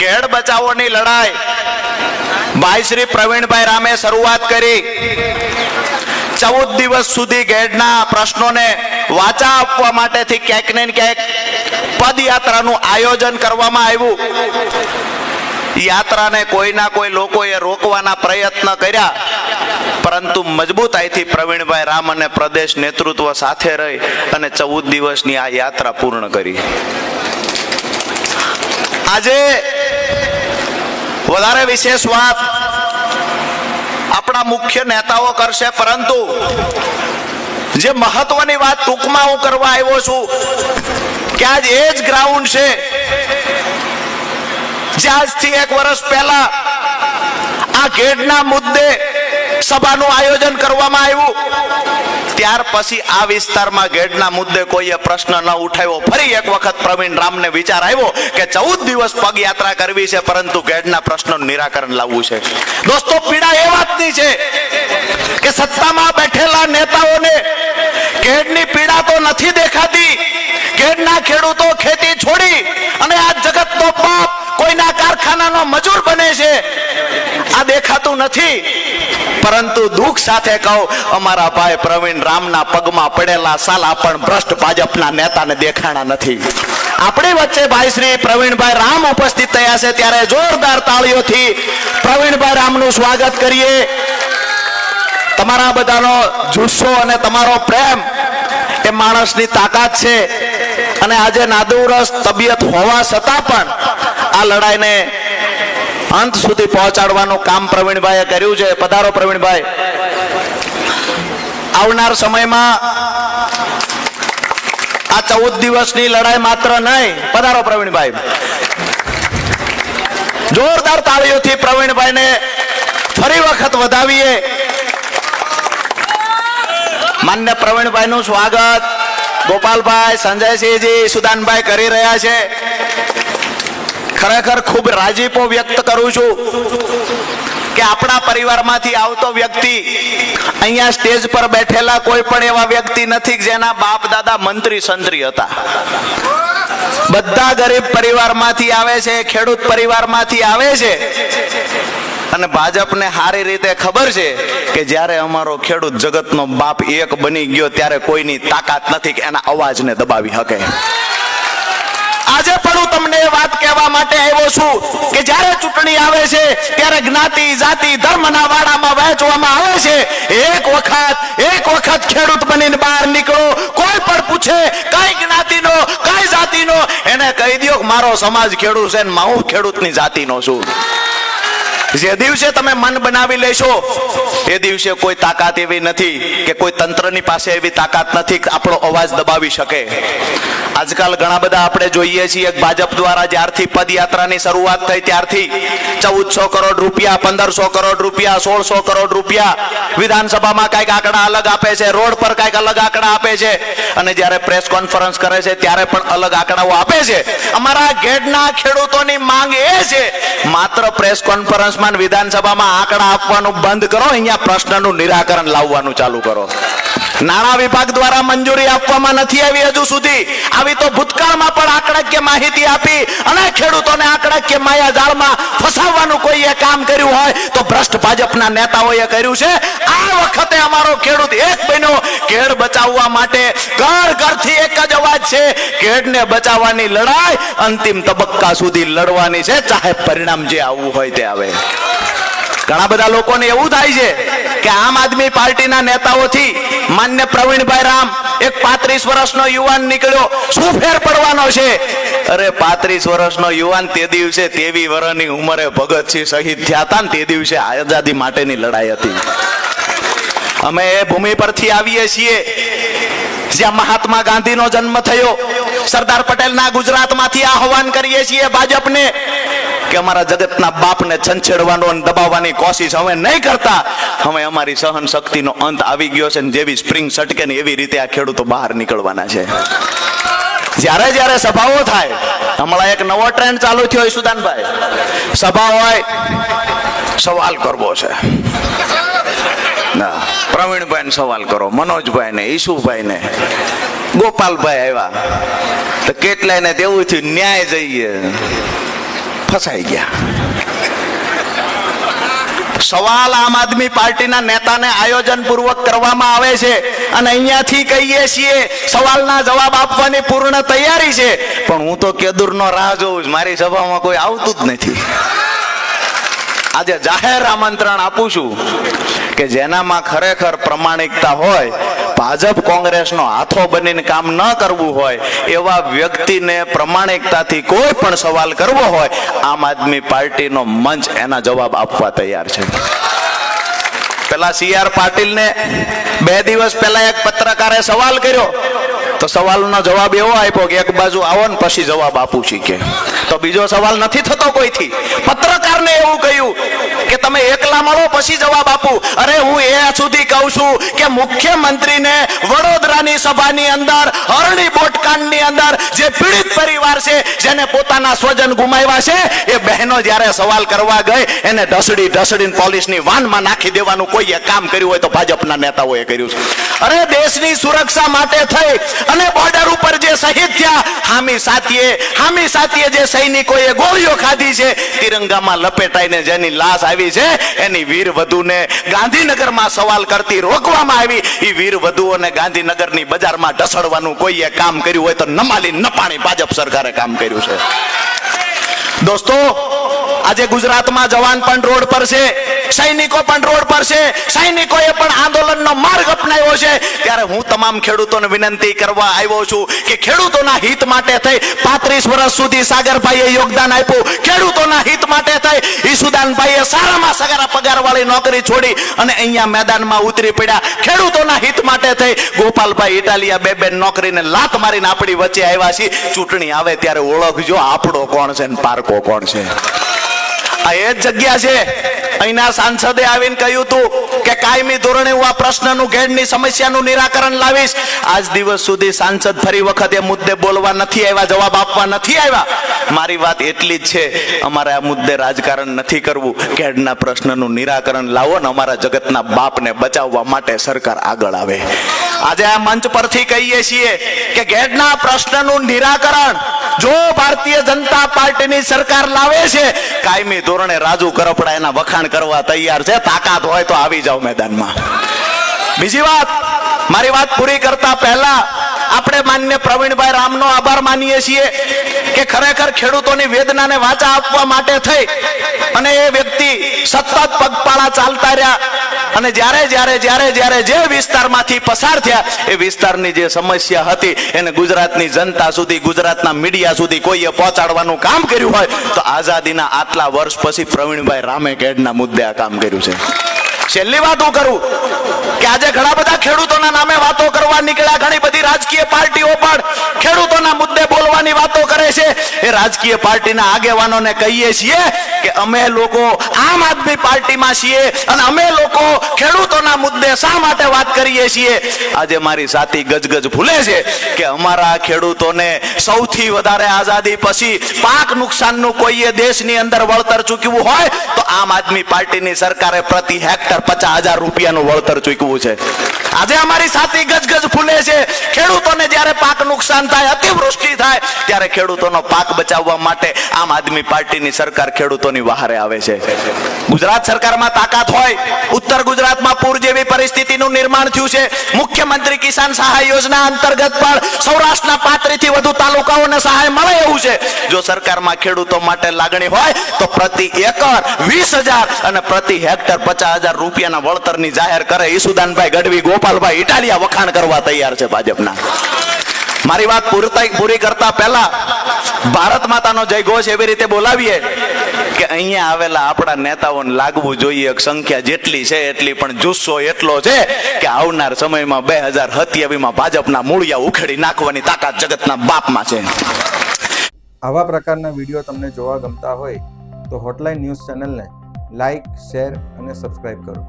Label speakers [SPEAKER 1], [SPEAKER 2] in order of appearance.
[SPEAKER 1] ઘેડ બચાવોની લડાઈ. ભાઈ શ્રી પ્રવીણભાઈ રામે શરૂઆત કરી. ચૌદ દિવસ સુધી ઘેડના પ્રશ્નોને વાચા આપવા માટેથી ક્યાંક ને ક્યાંક પદયાત્રાનું આયોજન કરવામાં આવ્યું. યાત્રાને કોઈના કોઈ લોકોએ રોકવાના પ્રયત્ન કર્યા. પરંતુ મજબૂતાઈથી પ્રવીણભાઈ રામ અને પ્રદેશ નેતૃત્વ સાથે રહી અને ચૌદ દિવસની આ યાત્રા પૂર્ણ કરી. આજે વધારે વિશેષ વાત આપણા મુખ્ય નેતાઓ કરશે, પરંતુ જે મહત્વની વાત ટૂંકમાં હું કરવા આવ્યો છું કે આજ એ જ ગ્રાઉન્ડ છે જે આજથી એક વર્ષ પહેલા આ ગેટના મુદ્દે સભાનું આયોજન કરવામાં આવ્યું. ત્યાર પછી આ વિસ્તારમાં ગેડના મુદ્દે કોઈએ પ્રશ્ન ન ઉઠાવ્યો. ફરી એક વખત પ્રવીણ રામને વિચાર આવ્યો કે ચૌદ દિવસ પગયાત્રા કરવી છે, પરંતુ ગેડના પ્રશ્નોનું નિરાકરણ લાવવું છે. દોસ્તો, પીડા એ વાતની છે કે સત્તામાં બેઠેલા નેતાઓને ગેડની પીડા તો નથી દેખાતી. ગેડના ખેડૂતો ખેતી છોડી અને આ જગતનો પાપ કોઈના કારખાનાનો મજૂર બને છે. આ દેખાતું નથી. પરંતુ દુઃખ સાથે કહું, અમારા ભાઈ પ્રવીણ રામના પગમાં પડેલા સાલા પણ ભ્રષ્ટ ભાજપના નેતાને દેખાણા નથી. આપણી વચ્ચે ભાઈ શ્રી પ્રવીણભાઈ રામ ઉપસ્થિત થયા છે, ત્યારે જોરદાર તાળીઓથી પ્રવીણભાઈ રામનું સ્વાગત કરીએ. તમારા બધાનો જુસ્સો અને તમારો પ્રેમ એ માણસની તાકાત છે. અને આજે નાદુરસ તબિયત હોવા છતાં પણ આ લડાઈને અંત સુધી પહોંચાડવાનું કામ પ્રવીણભાઈએ કર્યું છે. પધારો પ્રવીણભાઈ. આવનાર સમયમાં આ ચૌદ દિવસની લડાઈ માત્ર નહીં, પધારો પ્રવીણભાઈ. જોરદાર તાળીઓથી પ્રવીણભાઈને ફરી વખત વધાવીએ. માન્ય પ્રવીણભાઈ નું સ્વાગત. ગોપાલભાઈ, સંજયસિંહજી, સુદાનભાઈ કરી રહ્યા છે. ખરેખર ખૂબ રાજીપો વ્યક્ત કરું છું કે આપણા પરિવારમાંથી આવતો વ્યક્તિ અહીંયા સ્ટેજ પર બેઠેલા કોઈ પણ એવા વ્યક્તિ નથી જેના બાપ, દાદા, મંત્રી, સંત્રી હતા. બધા ગરીબ પરિવારમાંથી આવે છે, ખેડૂત પરિવારમાંથી આવે છે. અને ભાજપને સારી રીતે ખબર છે કે જ્યારે અમારો ખેડૂત જગતનો બાપ એક બની ગયો ત્યારે કોઈની તાકાત નથી કે એના અવાજને દબાવી શકે. આજે પણ હું તમને એ વાત કહેવા માટે આવ્યો છું કે જ્યારે ચૂંટણી આવે છે, ત્યારે જ્ઞાતિ, જાતિ, ધર્મના વાડામાં વહેંચવામાં આવે છે. એક વખત એક વખત ખેડૂત બનીને બહાર નીકળો, કોઈ પણ પૂછે, કઈ જ્ઞાતિનો, કઈ જાતિનો? એને કહી દો મારો સમાજ ખેડૂત છે ને હું ખેડૂતની જાતિનો છું. જે દિવસે તમે મન બનાવી લેશો, એ દિવસે કોઈ તાકાત એવી નથી કે કોઈ તંત્રની પાસે એવી તાકાત નથી આપણો અવાજ દબાવી શકે. આજકાલ ઘણા બધા આપણે જોઈએ છીએ ભાજપ દ્વારા જ્યારથી પદયાત્રાની શરૂઆત થઈ ત્યારથી ચૌદસો કરોડ રૂપિયા, પંદરસો કરોડ રૂપિયા, સોળસો કરોડ રૂપિયા વિધાનસભામાં કંઈક આંકડા અલગ આપે છે, રોડ પર કંઈક અલગ આંકડા આપે છે. અને જ્યારે પ્રેસ કોન્ફરન્સ કરે છે ત્યારે પણ અલગ આંકડાઓ આપે છે. અમારા ગેડના ખેડૂતોની માંગ એ છે. માત્ર પ્રેસ કોન્ફરન્સમાં અને વિધાનસભામાં આંકડા આપવાનું બંધ કરો અહીંયા પ્રશ્નનું નિરાકરણ લાવવાનું ચાલુ કરો. નાણાં વિભાગ દ્વારા મંજૂરી આપવામાં નથી આવી હજુ સુધી. આવી તો ભૂતકાળમાં પણ આંકડાકીય માહિતી આપી અને ખેડૂતોને આંકડાકીય માયાજાળમાં ફસાવવાનું કોઈએ કામ કર્યું હોય તો ભ્રષ્ટ ભાજપના નેતાઓએ કર્યું છે. આ વખતે અમારો ખેડૂત એક બન્યો. કેળ બચાવવા માટે ઘર ઘરથી એક જ અવાજ છે. કેળને બચાવવાની લડાઈ અંતિમ તબક્કા સુધી લડવાની છે. ચાહે પરિણામ જે આવવું હોય તે આવે. ઘણા બધા લોકોને એવું થાય છે કે આમ આદમી પાર્ટીના નેતાઓથી માન્ય પ્રવીણભાઈ રામ એક પાંત્રીસ વર્ષનો યુવાન નીકળ્યો. શું ફેર પડવાનો છે? અરે પાંત્રીસ વર્ષનો યુવાન તે દિવસે તેવી વર્ષની ઉંમરે ભગતસિંહ શહીદ થયા હતા ને તે દિવસે આઝાદી માટેની લડાઈ હતી. અમે એ ભૂમિ પરથી આવીએ છીએ. જ્યાં મહાત્મા ગાંધીનો જન્મ થયો, સરદાર પટેલના ગુજરાતમાંથી આહવાન કરીએ છીએ ભાજપને. કે અમારા જગતના બાપને છંછેડવાનો અને દબાવવાની કોશિશ અમે નહીં કરતા. હવે અમારી સહન શક્તિનો અંત આવી ગયો છે જેવી સ્પ્રિંગ સટકે ને એવી રીતે આ ખેડૂતો બહાર નીકળવાના છે. જ્યારે જ્યારે સભાઓ થાય, હમણાં એક નવો ટ્રેન્ડ ચાલુ થયો હોય સુદાનભાઈ. સભા હોય, સવાલ કરવો છે. ના પ્રવીણભાઈ ને સવાલ કરો મનોજભાઈ ને ઈશુભાઈ ને ગોપાલભાઈ આવ્યા. તો કેટલાય ને તેવું થયું ન્યાય જઈએ? ફસાઈ ગયા. સવાલ આમ આદમી પાર્ટીના નેતાને આયોજન પૂર્વક કરવામાં આવે છે અને અહીંયાથી કહીએ છીએ, સવાલના જવાબ આપવાની પૂર્ણ તૈયારી છે. પણ હું તો કેદુરનો રાહ જોઉં છું. મારી સભામાં કોઈ આવતું જ નથી. આજે જાહેર આમંત્રણ આપું છું. કે જેનામાં ખરેખર પ્રમાણિકતા હોય, ભાજપ કોંગ્રેસનો હાથો બનીને કામ ન કરવું હોય, એવા વ્યક્તિને પ્રમાણિકતાથી કોઈ પણ સવાલ કરવો હોય, આમ આદમી પાર્ટીનો મંચ એના જવાબ આપવા તૈયાર છે. પેલા સી આર પાટીલને બે દિવસ પહેલા એક પત્રકારે સવાલ કર્યો તો સવાલનો જવાબ એવો આપ્યો કે એક બાજુ આવો ને પછી જવાબ આપું છું કે. તો બીજો સવાલ નથી થતો કોઈથી? પત્રકારને એવું કહ્યું કે તમે એકલા મળો પછી જવાબ આપું. અરે હું એ સુધી કહું છું કે મુખ્યમંત્રીને વડોદરાની સભાની અંદર, હરણી બોટકાંડની અંદર જે પીડિત પરિવાર છે, જેને પોતાના સ્વજન ગુમાવ્યા છે, એ બહેનો જ્યારે સવાલ કરવા ગઈ, એને ઢસડી ઢસડીને પોલીસની વાનમાં નાખી દેવાનું, કોઈએ કામ કર્યું હોય તો ભાજપના નેતાઓએ કર્યું છે. અરે દેશની સુરક્ષા માટે થઈ અને બોર્ડર ઉપર જે શહીદ થયા, હામી સાથીએ હામી સાથીએ જે સૈનિકોએ ગોળીઓ ખાધી છે, તિરંગામાં લપેટાઈને જેની લાશ આવી છે, એની વીર વધુને ગાંધીનગરમાં સવાલ કરતી રોકવામાં આવી. એ વીર વધુઓને ગાંધીનગરની બજારમાં ઢસડવાનું કોઈએ કામ કર્યું હોય તો નમાલી નપાણી ભાજપ સરકારે કામ કર્યું છે. દોસ્તો, આજે ગુજરાતમાં જવાન પણ રોડ પર છે, સૈનિકો પણ રોડ પર છે, સૈનિકોએ પણ આંદોલનનો માર્ગ અપનાવ્યો છે, ત્યારે હું તમામ ખેડૂતોને વિનંતી કરવા આવ્યો છું કે ખેડૂતોના હિત માટે થઈ પાંત્રીસ વર્ષ સુધી સાગરભાઈએ યોગદાન આપ્યું. ખેડૂતોના હિત માટે થઈ ઈસુદાનભાઈએ સારામાં સારા પગારવાળી નોકરી છોડી અને અહીંયા મેદાનમાં ઉતરી પડ્યા. ખેડૂતોના હિત માટે થઈ ગોપાલભાઈ ઇટાલિયા બે બે નોકરીને લાત મારીને આપણી વચ્ચે આવ્યા છીએ. ચૂંટણી આવે ત્યારે ઓળખજો આપણો કોણ છે ને પારકો કોણ છે? આ એ જ જગ્યા છે. અહીંના સાંસદે આવીને કહ્યું હતું કે કાયમી ધોરણે હું આ પ્રશ્નનું ઘેડની સમસ્યાનું નિરાકરણ લાવીશ. આજ દિવસ સુધી સાંસદ ફરી વખત એ મુદ્દે બોલવા નથી આવ્યા, જવાબ આપવા નથી આવ્યા. મારી વાત એટલી જ છે, અમારે આ મુદ્દે રાજકારણ નથી કરવું. ઘેડના પ્રશ્નનું નિરાકરણ લાવો ને અમારા જગતના બાપને બચાવવા માટે સરકાર આગળ આવે. આજે આ મંચ પરથી કહીએ છીએ કે ઘેડના પ્રશ્નનું નિરાકરણ જો ભારતીય જનતા પાર્ટીની સરકાર લાવે છે, કાયમી ધોરણે રાજુ કરપડા એના વખાણ કરવા તૈયાર છે. તાકાત હોય તો આવી જાઓ મેદાનમાં. બીજી વાત, મારી વાત પૂરી કરતા પહેલા આપણે માન્ય પ્રવીણભાઈ રામનો આભાર માનીએ છીએ કે ખરેખર ખેડૂતોની વેદનાને વાચા આપવા માટે થઈ અને એ વ્યક્તિ સતત પગપાળા ચાલતા રહ્યા. અને જ્યારે જ્યારે જ્યારે જ્યારે જે વિસ્તારમાંથી પસાર થયા, એ વિસ્તારની જે સમસ્યા હતી, એને ગુજરાતની જનતા સુધી, ગુજરાતના મીડિયા સુધી કોઈએ પહોંચાડવાનું કામ કર્યું હોય, તો આઝાદીના આટલા વર્ષ પછી પ્રવીણભાઈ રામે કેડના મુદ્દે આ કામ કર્યું છે. છેલ્લી વાત હું કરું, કે આજે ઘણા બધા ખેડૂતોના નામે વાતો કરવા નીકળ્યા. ઘણી બધી રાજકીય પાર્ટીઓ પણ ખેડૂતોના મુદ્દે બોલવાની વાતો કરે છે. એ રાજકીય પાર્ટીના આગેવાનોને કહીએ છીએ કે અમે લોકો આમ આદમી પાર્ટીમાં છીએ અને અમે લોકો ખેડૂતોના મુદ્દે શા માટે વાત કરીએ છીએ? આજે મારી સાથી ગજગજ ભૂલે છે કે અમારા ખેડૂતોને સૌથી વધારે આઝાદી પછી પાક નુકસાનનું કોઈએ દેશની અંદર વળતર ચૂકવ્યું હોય તો આમ આદમી પાર્ટીની સરકારે પ્રતિ હેક્ટર પચાસ હજાર રૂપિયાનું વળતર ચૂકવું છે. આજે અમારી સાથી ગજગજ ફૂલે છે. ખેડૂતોને જ્યારે પાક નુકસાન થાય, અતિવૃષ્ટિ થાય, ત્યારે ખેડૂતોનો પાક બચાવવા માટે આમ આદમી પાર્ટીની સરકાર ખેડૂતોની વહારે આવે છે. ગુજરાત સરકારમાં તાકાત હોય, ઉત્તર ગુજરાતમાં પૂર જેવી પરિસ્થિતિનું નિર્માણ થયું છે. મુખ્યમંત્રી કિસાન સહાય યોજના અંતર્ગત પણ સૌરાષ્ટ્રના પાત્રીથી વધુ તાલુકાઓને સહાય મળે એવું છે. જો સરકારમાં ખેડૂતો માટે લાગણી હોય, તો પ્રતિ એકર વીસ હજાર અને પ્રતિ હેક્ટર પચાસ હજાર રૂપિયાના વળતરની જાહેર કરે ઈસુદાનભાઈ ગઢવી ગોપાલભાઈ ઇટાલિયા વખાણ કરવા તૈયાર છે ભાજપના. મારી વાત પૂરતા પૂરી કરતા પહેલા ભારત માતાનો જય ઘોષ એવી રીતે બોલાવીએ કે અહીંયા આવેલા આપણા નેતાઓને લાગવું જોઈએ સંખ્યા જેટલી છે એટલી, પણ જુસ્સો એટલો છે કે આવનાર સમયમાં બે હજાર સત્યાવીસમાં ભાજપના મૂળિયા ઉખેડી નાખવાની તાકાત જગતના બાપમાં છે.
[SPEAKER 2] આવા પ્રકારના વીડિયો તમને જોવા ગમતા હોય તો હોટલાઇન ન્યૂઝ ચેનલને લાઇક શેર અને સબસ્ક્રાઇબ કરો.